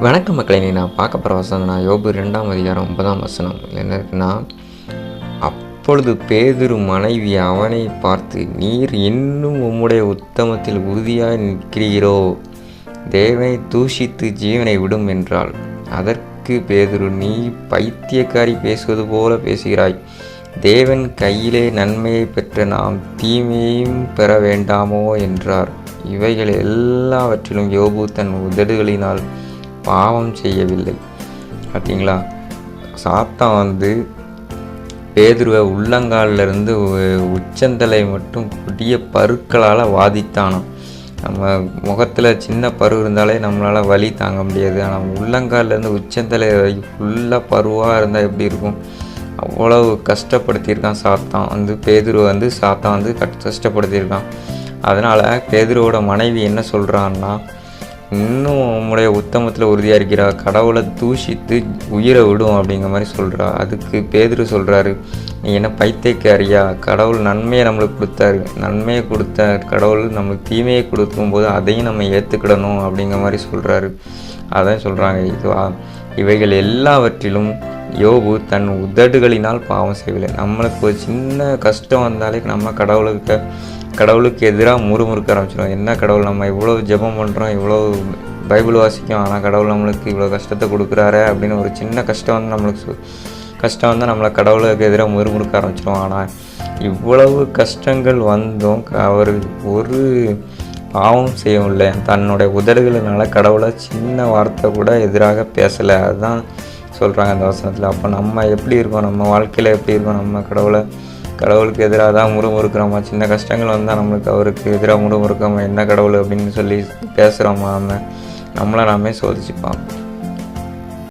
வணக்கம் மக்களை நீ நான் பார்க்க போகிற வசனம் யோபு ரெண்டாம் அதிகாரம் ஒன்பதாம் வசனம். என்ன இருக்குன்னா அப்பொழுது பேதுரு மனைவி அவனை பார்த்து நீர் இன்னும் உம்முடைய உத்தமத்தில் உறுதியாக நிற்கிறீரோ? தேவனை தூஷித்து ஜீவனை விடும் என்றாள். அதற்கு பேதுரு நீ பைத்தியக்காரி பேசுவது போல பேசுகிறாய். தேவன் கையிலே நன்மையை பெற்ற நாம் தீமையும் பெற வேண்டாமோ? என்றார். இவைகள் எல்லாவற்றிலும் யோபு தன் உதடுகளினால் பாவம் செய்யவில்லை. பார்த்தீங்களா சாத்தான் வந்து பேதுருவை உள்ளங்கால்ல இருந்து உச்சந்தலை மட்டும் கொடிய பருக்களால் வாதித்தானாம். நம்ம முகத்தில் சின்ன பரு இருந்தாலே நம்மளால் வலி தாங்க முடியாது. ஆனால் உள்ளங்காலேருந்து உச்சந்தலை வரைக்கும் ஃபுல்லாக பருவாக இருந்தால் எப்படி இருக்கும்? அவ்வளவு கஷ்டப்படுத்தியிருக்கான் சாத்தான். வந்து பேதுருவை வந்து சாத்தான் வந்து கட்- கஷ்டப்படுத்தியிருக்கான். அதனால் பேதுருவோட மனைவி என்ன சொல்கிறான்னா இன்னும் உம்முடைய உத்தமத்தில் உறுதியாக இருக்கிறா? கடவுளை தூஷித்து உயிரை விடும் அப்படிங்கிற மாதிரி சொல்கிறா அதுக்கு பேதர் சொல்கிறாரு நீ என்ன பைத்தியக்காரியா? கடவுள் நன்மையை நம்மளுக்கு கொடுத்தாரு. நன்மையை கொடுத்த கடவுள் நம்மளுக்கு தீமையை கொடுக்கும்போது அதையும் நம்ம ஏற்றுக்கிடணும் அப்படிங்கிற மாதிரி சொல்கிறாரு அதான் சொல்கிறாங்க இதுவா? இவைகள் எல்லாவற்றிலும் யோபு தன் உதடுகளினால் பாவம் செய்யவில்லை. நம்மளுக்கு ஒரு சின்ன கஷ்டம் வந்தாலே நம்ம கடவுளுக்கு கடவுளுக்கு எதிராக முறுமுறுக்க ஆரம்பிச்சிடும் என்ன கடவுள்? நம்ம இவ்வளோ ஜெபம் பண்ணுறோம் இவ்வளோ பைபிள் வாசிக்கும் ஆனால் கடவுள் நம்மளுக்கு இவ்வளோ கஷ்டத்தை கொடுக்குறாரு அப்படின்னு ஒரு சின்ன கஷ்டம் வந்து நம்மளுக்கு சு- கஷ்டம் வந்து நம்மளை கடவுளுக்கு எதிராக முறுமுறுக்க ஆரம்பிச்சிடும் ஆனால் இவ்வளவு கஷ்டங்கள் வந்தும் அவர் ஒரு பாவம் செய்யவில்லை. தன்னுடைய உதடுகளினால கடவுளை சின்ன வார்த்தை கூட எதிராக பேசலை. அதுதான் சொல்கிறாங்க அந்த வசனத்தில். அப்போ நம்ம எப்படி இருக்கோம்? நம்ம வாழ்க்கையில் எப்படி இருக்கோம்? நம்ம கடவுளை கடவுளுக்கு எதிராக தான் முறுமுறுக்கிறோமா? சின்ன கஷ்டங்கள் வந்தால் நம்மளுக்கு அவருக்கு எதிராக முறுமுறுக்காம என்ன கடவுள் அப்படின்னு சொல்லி பேசுகிறோமா நம்ம நம்மளை நாமே சோதிச்சுப்பான்.